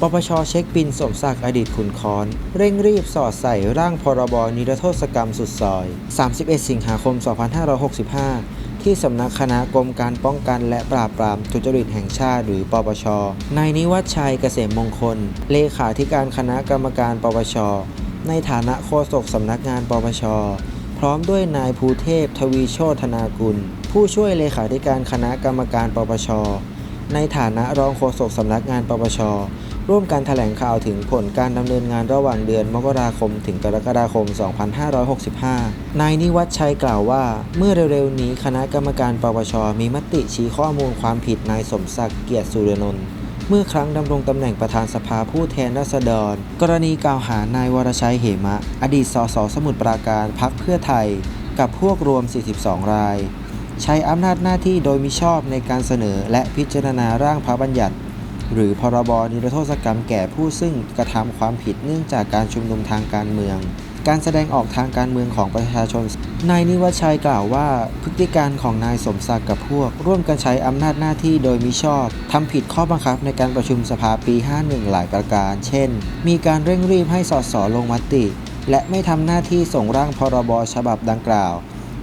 ปปชเช็คบินสมศักดิ์อดีตขุนค้อน เร่งรีบสอดใส่ร่างพรบนิรโทษกรรมสุดซอย 31 สิงหาคม 2565 ที่สำนักคณะกรมการป้องกันและปราบปรามทุจริตแห่งชาติหรือปปช นายนิวัฒชัยเกษมมงคล เลขาธิการคณะกรรมการปปช ในฐานะโฆษกสำนักงานปปช พร้อมด้วยนายภูเทพทวีโชธนากุล ผู้ช่วยเลขาธิการคณะกรรมการปปช ในฐานะรองโฆษกสำนักงานปปช ร่วมกันแถลงข่าวถึงผลการดำเนินงานระหว่างเดือนมกราคมถึงกรกฎาคม 2565 นายนิวัฒชัยกล่าวว่า เมื่อเร็วๆนี้คณะกรรมการปปช มีมติชี้ข้อมูลความผิดนายสมศักดิ์เกียรติสุรนนท์เมื่อครั้งดำรงตำแหน่งประธานสภาผู้แทนราษฎร กรณีกล่าวหานายวรชัยเหมะ อดีตสสสมุทรปราการพักเพื่อไทย กับพวกรวม 42 ราย ใช้อำนาจหน้าที่โดยมิชอบในการเสนอและพิจารณาร่างพระบัญญัติ หรือพรบนิรโทษกรรมแก่ผู้ซึ่งกระทำความผิดเนื่องจากการชุมนุมทางการเมือง การแสดงออกทางการเมืองของประชาชน นายนิวัชชัยกล่าวว่า พฤติการของนายสมศักดิ์กับพวก ร่วมกันใช้อำนาจหน้าที่โดยมิชอบทำผิดข้อบังคับในการประชุมสภาปี 51 หลายประการ เช่น มีการเร่งรีบให้สสลงมติ และไม่ทำหน้าที่ส่งร่างพรบฉบับดังกล่าว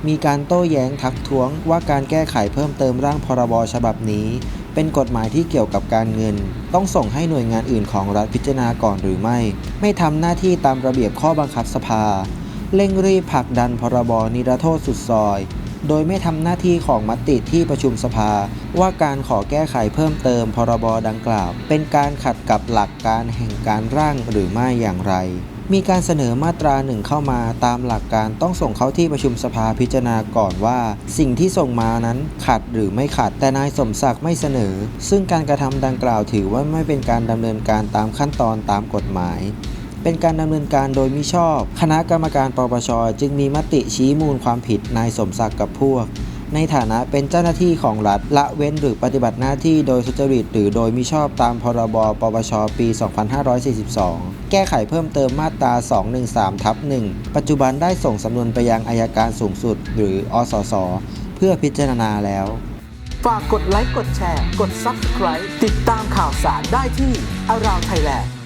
มีการโต้แย้งทักท้วงว่าการแก้ไขเพิ่มเติมร่างพรบฉบับนี้ เป็นกฎหมายที่เกี่ยวกับการเงิน ต้องส่งให้หน่วยงานอื่นของรัฐพิจารณาก่อนหรือไม่ ไม่ทำหน้าที่ตามระเบียบข้อบังคับสภา เร่งรีบผลักดันพรบนิรโทษสุดซอย โดยไม่ทำหน้าที่ของมติที่ประชุมสภา ว่าการขอแก้ไขเพิ่มเติมพรบดังกล่าว เป็นการขัดกับหลักการแห่งการร่างหรือไม่อย่างไร มีการเสนอมาตราหนึ่งเข้ามาตามหลักการต้องส่งเข้าที่ประชุมสภาพิจารณาก่อนว่า สิ่งที่ส่งมานั้นขัดหรือไม่ขัดแต่นายสมศักดิ์ไม่เสนอ ซึ่งการกระทำดังกล่าวถือว่าไม่เป็นการดำเนินการตามขั้นตอนตามกฎหมาย เป็นการดำเนินการโดยมิชอบ คณะกรรมการปปชจึงมีมติชี้มูลความผิดนายสมศักดิ์กับพวก ในฐานะเป็นเจ้าหน้าที่ของรัฐ ละเว้นหรือปฏิบัติหน้าที่โดยทุจริต หรือโดยมิชอบตามพรบปปชปี 2542 แก้ไขเพิ่มเติมมาตรา 213 ทับ 1 ปัจจุบันได้ส่งสำนวนไปยังอายการสูงสุด หรืออสส เพื่อพิจารณาแล้ว ฝากกดไลค์กดแชร์ กด Subscribe ติดตามข่าวสารได้ที่ Around Thailand